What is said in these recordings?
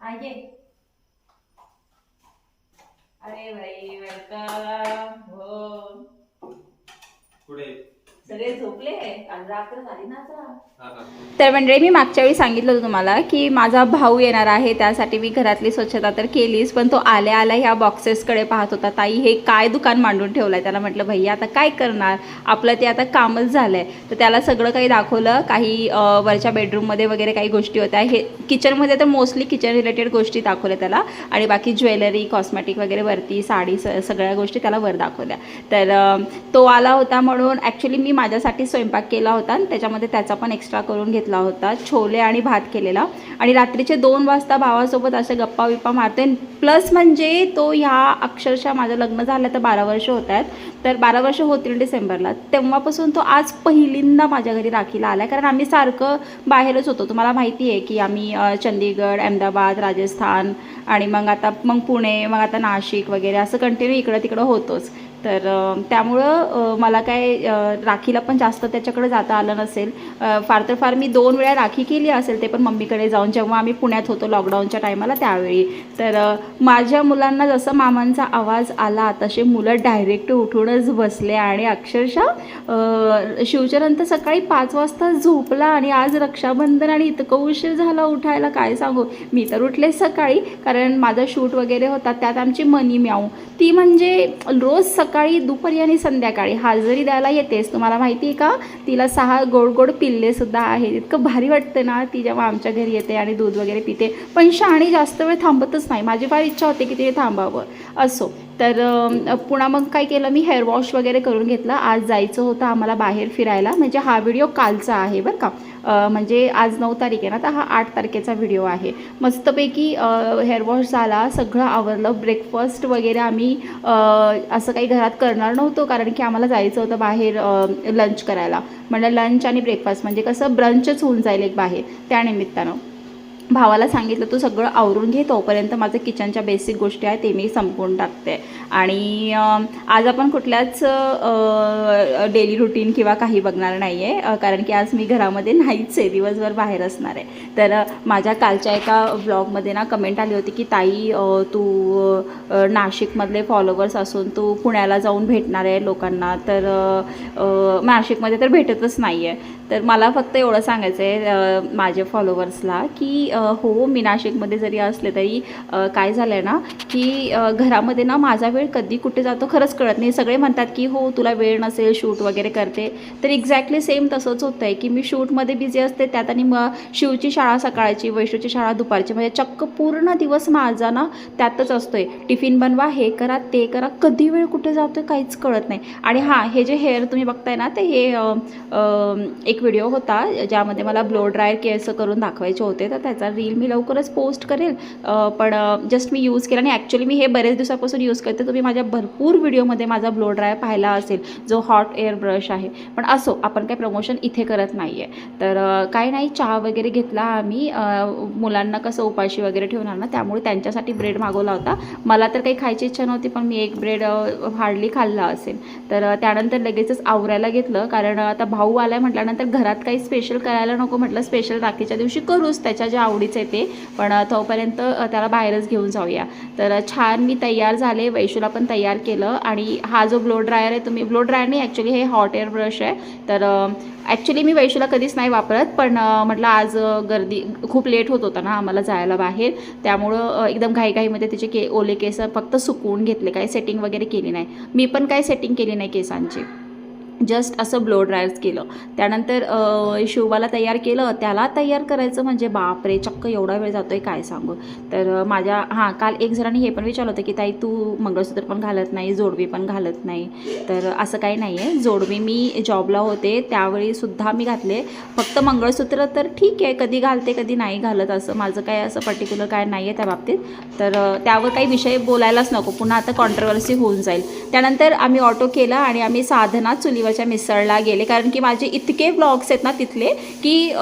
आहे अरे भाई वेलकम हो. पुढे. सगळे झोपले रात्र झाली ना आता. तर मंडळी मी मागच्या वेळी सांगितलं होतं तुम्हाला की माझा भाऊ येणार आहे त्यासाठी मी घरातली स्वच्छता तर केलीच पण तो आल्या आल्या ह्या बॉक्सेसकडे पाहत होता. ताई हे काय दुकान मांडून ठेवलं आहे त्याला म्हटलं भैया आता काय करणार? आपलं ते आता कामच झालं आहे तर त्याला सगळं काही दाखवलं. काही वरच्या बेडरूममध्ये वगैरे काही गोष्टी होत्या. हे किचनमध्ये तर मोस्टली किचन रिलेटेड गोष्टी दाखवल्या त्याला. आणि बाकी ज्वेलरी कॉस्मॅटिक वगैरे वरती साडी स सगळ्या गोष्टी त्याला वर दाखवल्या. तर तो आला होता म्हणून ॲक्च्युली मी माझ्यासाठी स्वयंपाक केला होता आणि त्याच्यामध्ये त्याचा पण एक्स्ट्रा करून घेतला होता. छोले आणि भात केलेला. आणि रात्रीचे दोन वाजता भावासोबत असे गप्पा विप्पा मारते प्लस म्हणजे तो ह्या अक्षरशः माझं लग्न झालं तर बारा वर्ष होत आहेत. तर बारा वर्ष होतील डिसेंबरला. तेव्हापासून तो आज पहिल्यांदा माझ्या घरी राखीला आला कारण आम्ही सारखं बाहेरच होतो. तुम्हाला माहिती आहे की आम्ही चंदीगड अहमदाबाद राजस्थान आणि मग आता मग पुणे मग आता नाशिक वगैरे असं कंटिन्यू इकडं तिकडं होतोच. तर त्यामुळं मला काय राखीला पण जास्त त्याच्याकडे जाता आलं नसेल. फार तर फार मी दोन वेळा राखी केली असेल ते पण मम्मीकडे जाऊन जेव्हा आम्ही पुण्यात होतो लॉकडाऊनच्या टायमाला त्यावेळी. तर माझ्या मुलांना जसं मामांचा आवाज आला तसे मुलं डायरेक्ट उठूनच बसले आणि अक्षरशः शिवचरण तर सकाळी पाच वाजता झोपला आणि आज रक्षाबंधन आणि इतकं उशीर झाला उठायला काय सांगू? मी तर उठले सकाळी कारण माझा शूट वगैरे होता त्यात आमची मनी म्याऊ. ती म्हणजे रोज सकाळी दुपारी आणि संध्याकाळी. हाजरी द्यायला येतेस तुम्हाला माहिती आहे का? तिला सहा गोड गोड पिल्लेसुद्धा आहेत. इतकं भारी वाटतं ना ती जेव्हा आमच्या घरी येते आणि दूध वगैरे पिते. पण शहाणी जास्त वेळ थांबतच नाही. माझी फार इच्छा होते की तिने थांबावं. असो. तर पुन्हा मग काय केलं? मी हेअर वॉश वगैरे करून घेतलं. आज जायचं होतं आम्हाला बाहेर फिरायला. म्हणजे हा व्हिडिओ कालचा आहे बरं का. म्हणजे आज नऊ तारीख आहे ना तर हा आठ तारखेचा व्हिडिओ आहे. मस्तपैकी हेअरवॉश झाला सगळं आवरलं ब्रेकफास्ट वगैरे आम्ही असं काही घरात करणार नव्हतो कारण की आम्हाला जायचं होतं बाहेर लंच करायला. म्हणजे लंच आणि ब्रेकफास्ट म्हणजे कसं ब्रंचच होऊन जाईल एक बाहेर त्यानिमित्तानं भावाला सांगितलं तू सगळं आवरून घे तोपर्यंत माझं किचनच्या बेसिक गोष्टी आहेत ते मी संपवून टाकते. आणि आज आपण कुठल्याच डेली रुटीन किंवा काही बघणार नाही आहे कारण की आज मी घरामध्ये नाहीच आहे दिवसभर बाहेर असणार आहे. तर माझ्या कालच्या एका ब्लॉगमध्ये ना कमेंट आली होती की ताई तू नाशिकमधले फॉलोवर्स असून तू पुण्याला जाऊन भेटणार आहे लोकांना तर नाशिकमध्ये तर भेटतच नाही आहे तर मला फक्त एवढं सांगायचं आहे माझ्या फॉलोवर्सला की हो मी नाशिकमध्ये जरी असले तरी काय झालं आहे ना की घरामध्ये ना माझा वेळ कधी कुठे जातो खरंच कळत नाही. सगळे म्हणतात की हो तुला वेळ नसेल शूट वगैरे करते. तर एक्झॅक्टली सेम तसंच होतं आहे की मी शूटमध्ये बिझी असते त्यात आणि मग शिवची शाळा सकाळची वैष्णूची शाळा दुपारची म्हणजे चक्क पूर्ण दिवस माझा ना त्यातच असतो आहे टिफिन बनवा हे करा ते करा कधी वेळ कुठे जातोय काहीच कळत नाही. आणि हां हे जे हेअर तुम्ही बघताय ना ते हे एक व्हिडिओ होता ज्यामध्ये मला ब्लो ड्रायर केस करून दाखवायचे होते तर त्याचा रील मी लवकरच पोस्ट करेल. पण जस्ट मी यूज केला आणि ॲक्च्युली मी हे बरेच दिवसापासून यूज करते. तुम्ही माझ्या भरपूर व्हिडिओमध्ये माझा ब्लो ड्राय पाहिला असेल जो हॉट एअर ब्रश आहे. पण असो आपण काही प्रमोशन इथे करत नाही आहे तर काय काही नाही चहा वगैरे घेतला आम्ही. मुलांना कसं उपाशी वगैरे ठेवणार ना त्यामुळे त्यांच्यासाठी ब्रेड मागवला होता. मला तर काही खायची इच्छा नव्हती पण मी एक ब्रेड हार्डली खाल्ला असेल. तर त्यानंतर लगेचच आवरायला घेतलं. कारण आता भाऊ आलाय म्हटल्यानंतर घरात काही स्पेशल करायला नको म्हटलं. स्पेशल राखीच्या दिवशी करूच. त्याच्या ज्या आवडीचं आहे ते. पण तोपर्यंत त्याला बाहेरच घेऊन जाऊया. तर छान मी तयार झाले. वैशूला पण तयार केलं. आणि हा जो ब्लो ड्रायर आहे तुम्ही ब्लो ड्रायर नाही ॲक्च्युली हे हॉट एअर ब्रश आहे. तर ॲक्च्युली मी वैशूला कधीच नाही वापरत. पण म्हटलं आज गर्दी खूप लेट होत होता ना आम्हाला जायला बाहेर. त्यामुळं एकदम घाईघाईमध्ये त्याचे के ओले केस फक्त सुकवून घेतले. काही सेटिंग वगैरे केली नाही. मी पण काही सेटिंग केली नाही केसांची. जस्ट असं ब्लो ड्रायर्स केलं. त्यानंतर शिवबाला तयार केलं. त्याला तयार करायचं म्हणजे बापरे चक्क एवढा वेळ जातो आहे काय सांगू? तर माझ्या हां काल एक जणांनी हे पण विचारलं होतं की ताई तू मंगळसूत्र पण घालत नाही जोडवी पण घालत नाही. तर असं काही नाही आहे जोडवी मी जॉबला होते त्यावेळीसुद्धा मी घातले. फक्त मंगळसूत्र तर ठीक आहे कधी घालते कधी नाही घालत असं माझं काय असं पर्टिक्युलर काय नाही आहे त्या बाबतीत. तर त्यावर काही विषय बोलायलाच नको. पुन्हा आता कॉन्ट्रवर्सी होऊन जाईल. त्यानंतर आम्ही ऑटो केला आणि आम्ही साधना चुलीवर महादेवाच्या मिसळला गेले. कारण की माझे इतके ब्लॉग्स आहेत ना तिथले की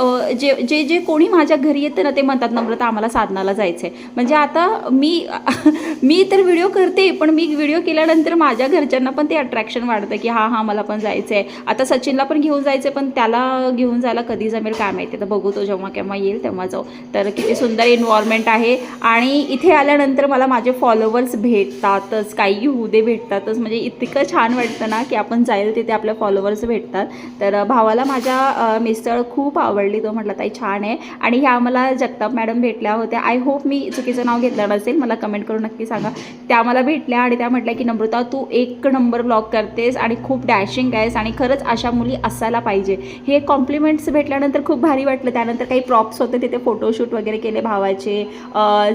जे जे जे कोणी माझ्या घरी येतं ना ते म्हणतात नम्रता आम्हाला साधनाला जायचं आहे म्हणजे आता मी मी तर व्हिडिओ करते पण मी व्हिडिओ केल्यानंतर माझ्या घरच्यांना पण ते अट्रॅक्शन वाढतं की हां हां मला पण जायचं आहे आता सचिनला पण घेऊन जायचं पण त्याला घेऊन जायला कधी जमेल काय माहिती. तर बघू तो जेव्हा केव्हा येईल तेव्हा जाऊ. तर किती सुंदर एन्व्हायरमेंट आहे. आणि इथे आल्यानंतर मला माझे फॉलोवर्स भेटतातच काही होऊ दे भेटतातच. म्हणजे इतकं छान वाटतं ना की आपण जाईल तिथे आपल्या फॉलोवर्स भेटतात. तर भावाला माझ्या मिसळ खूप आवडली. तो म्हटलं ताई छान आहे. आणि ह्या मला जगताप मॅडम भेटल्या होत्या. आय होप मी चुकीचं नाव घेतलं नसेल. मला कमेंट करून नक्की सांगा. त्या मला भेटल्या आणि त्या म्हटल्या की नम्रता तू एक नंबर ब्लॉग करतेस आणि खूप डॅशिंग आहेस आणि खरंच अशा मुली असायला पाहिजे. हे कॉम्प्लिमेंट्स भेटल्यानंतर खूप भारी वाटलं. त्यानंतर काही प्रॉप्स होते. तिथे फोटोशूट वगैरे केले भावाचे.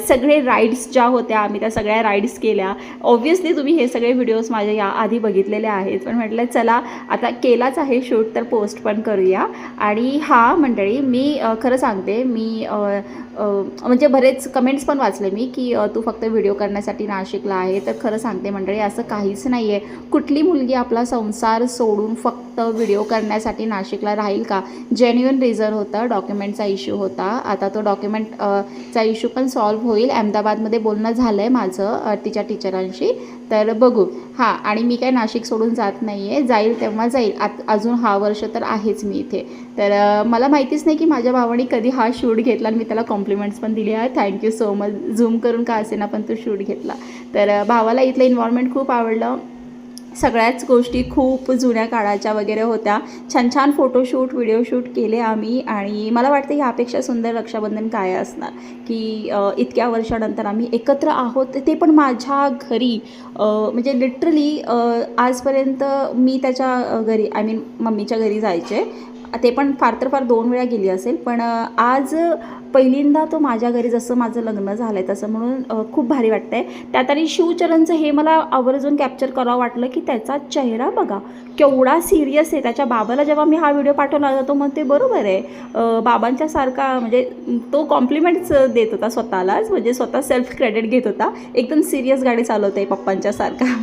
सगळे राईड्स ज्या होत्या आम्ही त्या सगळ्या राईड्स केल्या. ऑब्व्हियसली तुम्ही हे सगळे व्हिडिओज माझ्या या आधी बघितलेले आहेत. पण म्हटलं चला आता केलाच आहे शूट तर पोस्ट पण करूया. आणि हा मंडळी मी खरं सांगते मी म्हणजे बरेच कमेंट्स पण वाचले मी की तू फक्त व्हिडिओ करण्यासाठी नाशिकला आहे तर खरं सांगते मंडळी असं काहीच नाही आहे कुठली मुलगी आपला संसार सोडून फक्त व्हिडिओ करण्यासाठी नाशिकला राहील का? जेन्युन रिझन होतं डॉक्युमेंटचा इश्यू होता. आता तो डॉक्युमेंट चा इश्यू पण सॉल्व्ह होईल. अहमदाबादमध्ये बोलणं झालं आहे माझं तिच्या टीचरांशी तर बघू. हां आणि मी काय नाशिक सोडून जात नाही आहे जाईल तेव्हा जाईल. आत अजून हा वर्ष तर आहेच मी इथे. तर मला माहितीच नाही की माझ्या भावाने कधी हा शूट घेतला आणि मी त्याला कॉम्प्लिमेंट्स पण दिले. आहे थँक्यू सो मच झूम करून का असेना पण तू शूट घेतला. तर भावाला इथलं इन्व्हायरमेंट खूप आवडलं. सगळ्याच गोष्टी खूप जुन्या काळाच्या वगैरे होत्या. छान छान फोटोशूट व्हिडिओ शूट केले आम्ही आणि मला वाटतं ह्यापेक्षा सुंदर रक्षाबंधन काय असणार? की इतक्या वर्षानंतर आम्ही एकत्र आहोत ते पण माझ्या घरी म्हणजे लिटरली आजपर्यंत मी त्याच्या घरी आय मीन मम्मीच्या घरी जायचे. ते पण फार तर फार दोन वेळा गेली असेल. पण आज पहिल्यांदा तो माझ्या घरी जसं माझं लग्न झालं आहे तसं म्हणून खूप भारी वाटतं आहे त्यात आणि शिवचरणचं हे मला आवर्जून कॅप्चर करावं वाटलं की त्याचा चेहरा बघा. केवढा सिरियस आहे. त्याच्या बाबाला जेव्हा मी हा व्हिडिओ पाठवला होता तो म्हणते बरोबर आहे. बाबांच्या सारखा म्हणजे तो कॉम्प्लिमेंट्स देत होता स्वतःलाच. म्हणजे स्वतः सेल्फ क्रेडिट घेत होता. एकदम सिरियस गाडी चालवते पप्पांच्या सारखा